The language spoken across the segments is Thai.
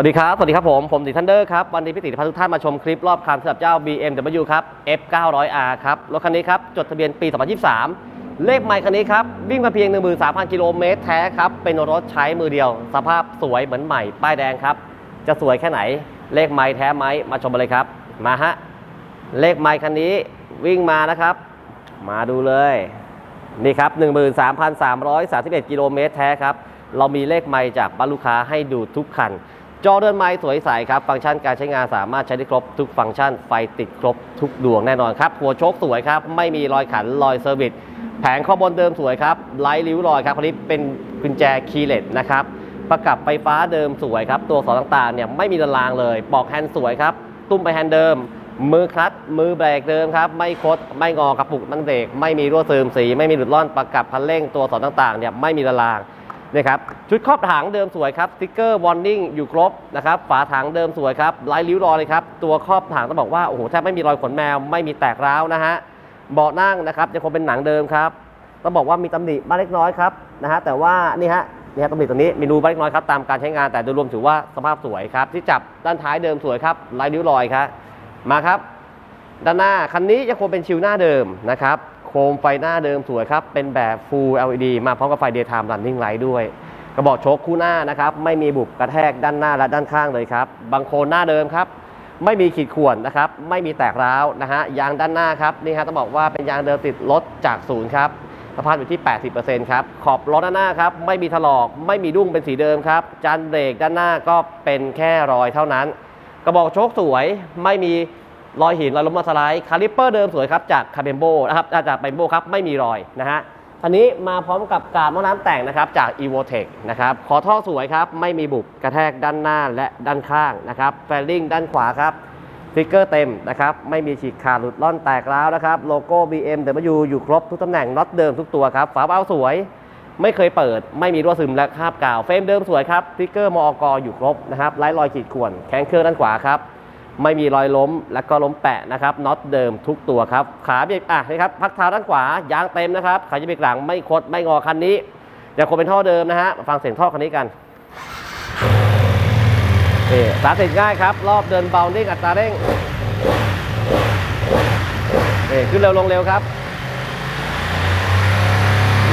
วัสดีครับ สวัสดีครับผม ผมติทันเดอร์ครับ วันนี้พี่ติพาทุกท่านมาชมคลิปรอบคันสำหรับเจ้า BMW ครับ F900R ครับ รถคันนี้ครับ จดทะเบียนปี 2023 เลขไมค์คันนี้ครับ วิ่งมาเพียง 13,000 กิโลเมตรแท้ครับ เป็นรถใช้มือเดียว สภาพสวยเหมือนใหม่ ป้ายแดงครับ จะสวยแค่ไหน เลขไมค์แท้ไหม มาชมเลยครับ มาฮะ เลขไมค์คันนี้วิ่งมานะครับ มาดูเลย นี่ครับ 13,331 กิโลเมตรแท้ครับ เรามีเลขไมค์จากบ้านลูกค้าให้ดูทุกคัน จอเดินไมค์สวยใสครับ ฟังก์ชันการใช้งานสามารถใช้ได้ครบทุกฟังก์ชันไฟติดครบทุกดวงแน่นอนครับ หัวโชคสวยครับ ไม่มีรอยขันรอยเซอร์วิสแผงข้อบนเดิมสวยครับไร้ริ้วรอยครับคันนี้เป็นกุญแจคีย์เลสนะครับประกับไฟฟ้าเดิมสวยครับ ตัวสอต่างๆเนี่ยไม่มีระลางเลยปอกแฮนด์สวยครับ ตุ้มไปแฮนด์เดิม มือคลัตช์มือเบรกเดิมครับไม่คดไม่งอกระปุกมันเบรกไม่มีรั่วซึมสี ไม่มีหลุดร่อนประกับคันเร่งตัวสอต่างๆเนี่ยไม่มีระลาง นี่ครับชุดครอบถังเดิมสวยครับสติ๊กเกอร์วอร์นิ่งอยู่ครบนะครับฝาถังเดิมสวยครับไร้ริ้วรอยเลยครับตัวครอบถังต้องบอกว่าโอ้โหแทบไม่มีรอยขนแมวไม่มีแตกร้าวนะฮะเบาะนั่งนะครับยังคงเป็นหนังเดิมครับต้องบอกว่ามีตำหนิบ้างเล็กน้อยครับนะฮะแต่ว่านี่ฮะนี่ฮะตำหนิตรงนี้มีรูบ้างเล็กน้อยครับตามการใช้งานแต่โดยรวมถือว่าสภาพสวยครับ ที่จับด้านท้ายเดิมสวยครับไร้ริ้วรอยครับมาครับ ด้านหน้าคันนี้ยังคงเป็นชิวหน้าเดิมนะครับ โคมไฟหน้าเดิมสวยครับ เป็นแบบ Full LED มาพร้อมกับไฟ Daytime Running Light ด้วย กระบอกโชคคู่หน้านะครับ ไม่มีบุบกระแทกด้านหน้าและด้านข้างเลยครับบางโคนหน้าเดิมครับ ไม่มีขีดข่วนนะครับ ไม่มีแตกร้าวนะฮะ ยางด้านหน้าครับ นี่ฮะต้องบอกว่าเป็นยางเดิมติดรถจากศูนย์ครับสภาพอยู่ที่ 80%ครับ ขอบล้อด้านหน้าครับ ไม่มีถลอก ไม่มีดุ้งเป็นสีเดิมครับ จานเบรกด้านหน้าก็เป็นแค่รอยเท่านั้น กระบอกโชคสวย ไม่มี รอยหินรอยล้มรอสไลด์คาลิปเปอร์เดิมสวยครับจากคาเบมโบนะครับจากเบมโบครับไม่มีรอยนะฮะอันนี้มาพร้อมกับกาบน้ำน้ำแต่งนะครับจาก e v o t e c h นะครับขอท่อสวยครับไม่มีบุบกระแทกด้านหน้าและด้านข้างนะครับแฟลลิ่งด้านขวาครับสติ๊กเกอร์เต็มนะครับไม่มีฉีกขาดหลุดล่อนแตกร้าวนะครับโลโก้ BMW อยู่ครบทุกตำแหน่งน็อตเดิมทุกตัวครับฝาเบ้าสวยไม่เคยเปิด ไม่มีรั่วซึมและคราบกาว เฟรมเดิมสวยครับสติ๊กเกอร์มอกอยู่ครบนะครับไร้รอยขีดข่วนแข้งเครื่องด้านขวาครับ ไม่มีรอยล้มและก็ล้มแปะนะครับน็อตเดิมทุกตัวครับ ขาเบรกอะนะครับพักเท้าด้านขวายางเต็มนะครับขาจะเบรกหลังไม่คดไม่งอคันนี้ยังคงเป็นท่อเดิมนะฮะมาฟังเสียงท่อคันนี้กันนี่สาร์ทติดง่ายครับ รอบเดินเบานิ่งอัตราเร่งนี่ขึ้นเร็วลงเร็วครับ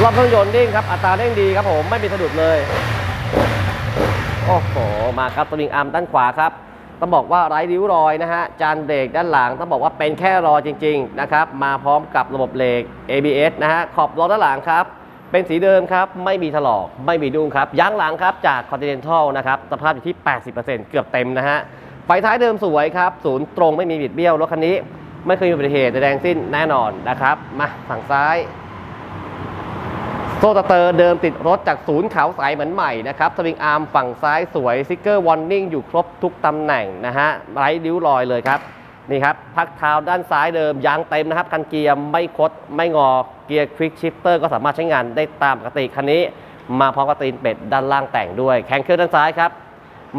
รอบเครื่องยนต์นิ่งครับอัตราเร่งดีครับผมไม่มีสะดุดเลยโอ้โหมาครับสวิงอาร์มด้านขวาครับ ต้องบอกว่าไร้ริ้วรอยนะฮะ จานเบรกด้านหลังต้องบอกว่าเป็นแค่รอยจริง ๆ นะครับ มาพร้อมกับระบบเบรก ABS นะฮะ ขอบล้อด้านหลังครับ เป็นสีเดิมครับ ไม่มีถลอก ไม่มีดุ้งครับยางหลังครับจาก Continental นะครับ สภาพอยู่ที่ 80%เกือบเต็มนะฮะ ไฟท้ายเดิมสวยครับ ศูนย์ตรงไม่มีบิดเบี้ยว รถคันนี้ ไม่เคยมีอุบัติเหตุใดๆทั้งสิ้นแน่นอนนะครับ มาฝั่งซ้าย โซ่ตเตอร์เดิมติดรถจากศูนย์ขาวใสเหมือนใหม่นะครับสวิงอาร์มฝั่งซ้ายสวยสติ๊กเกอร์วอร์นิ่งอยู่ครบทุกตำแหน่งนะฮะไร้ริ้วรอยเลยครับนี่ครับพักเท้าด้านซ้ายเดิมยางเต็มนะครับกันเกียร์ไม่คดไม่งอเกียร์ควิกชิปเตอร์ก็สามารถใช้งานได้ตามปกติคันนี้ มาพร้อมกับตีนเป็ดด้านล่างแต่งด้วยแข็งเครื่องด้านซ้ายครับ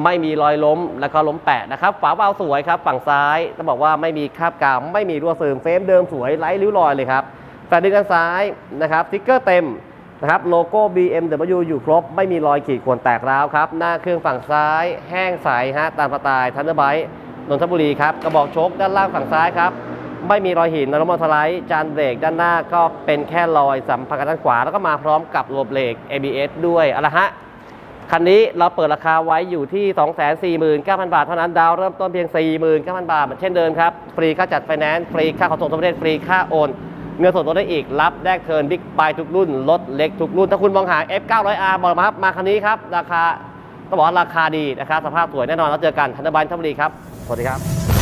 ไม่มีรอยล้มแล้วก็ล้มแปะนะครับฝาเบาสวยครับฝั่งซ้ายต้องบอกว่าไม่มีคราบกาวไม่มีรั่วซึมเฟรมเดิมสวยไร้ริ้วรอยเลยครับแฟลดิ้งด้านซ้ายนะครับสติ๊กเกอร์เต็ม นะครับโลโก้ BMW อยู่ครบ ไม่มีรอยขีดข่วนแตกร้าวครับ หน้าเครื่องฝั่งซ้ายแห้งใสฮะตามสไตล์ทันเดอร์ไบนนทบุรีครับ กระบอกโชคด้านล่างฝั่งซ้ายครับ ไม่มีรอยหินนรมอสไลด์จานเบรกด้านหน้าก็เป็นแค่รอยสัมผัสกันด้านขวา แล้วก็มาพร้อมกับระบบเบรก ABS ด้วยเอาละฮะคันนี้เราเปิดราคาไว้อยู่ที่ 249,000 บาทเท่านั้นดาวเริ่มต้นเพียง 49,000 บาทเช่นเดิมครับฟรีค่าจัดไฟแนนซ์ฟรีค่าขนส่งทั่วประเทศฟรีค่าโอน เงินสดลดได้อีก รับแลกเทินบิ๊กไบทุกรุ่นรถเล็กทุกรุ่น ถ้าคุณมองหา F900R บอกมาครับ มาคันนี้ครับ ราคาต้องบอกว่าราคาดีนะครับสภาพสวยแน่นอนแล้วเจอกันทันเดอร์บันทัพบุรีครับ สวัสดีครับ